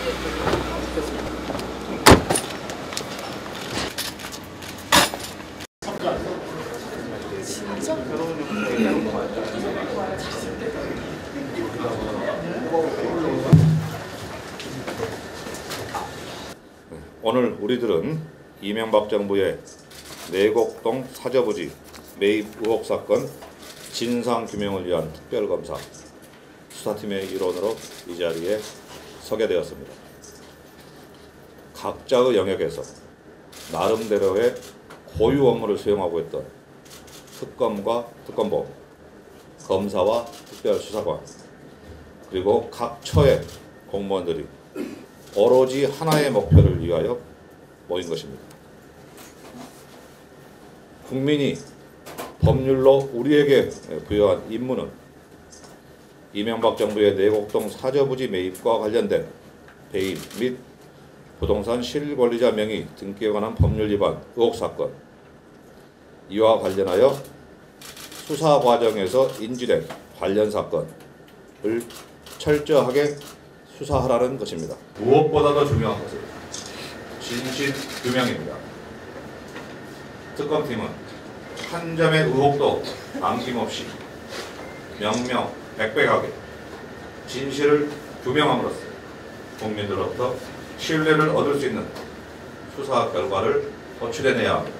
네. 오늘 우리들은 이명박 정부의 내곡동 사저부지 매입 의혹 사건 진상규명을 위한 특별검사 수사팀의 일원으로 이 자리에 서게 되었습니다. 각자의 영역에서 나름대로의 고유 업무를 수행하고 있던 특검과 특검보, 검사와 특별수사관, 그리고 각 처의 공무원들이 오로지 하나의 목표를 위하여 모인 것입니다. 국민이 법률로 우리에게 부여한 임무는 이명박 정부의 내곡동 사저부지 매입과 관련된 배임 및 부동산 실권리자 명의 등기에 관한 법률 위반 의혹 사건 이와 관련하여 수사 과정에서 인지된 관련 사건을 철저하게 수사하라는 것입니다. 무엇보다도 중요한 것은 진실 규명입니다. 특검팀은 한 점의 의혹도 남김없이 명명 백백하게 진실을 규명함으로써 국민들로부터 신뢰를 얻을 수 있는 수사 결과를 도출해내야 합니다.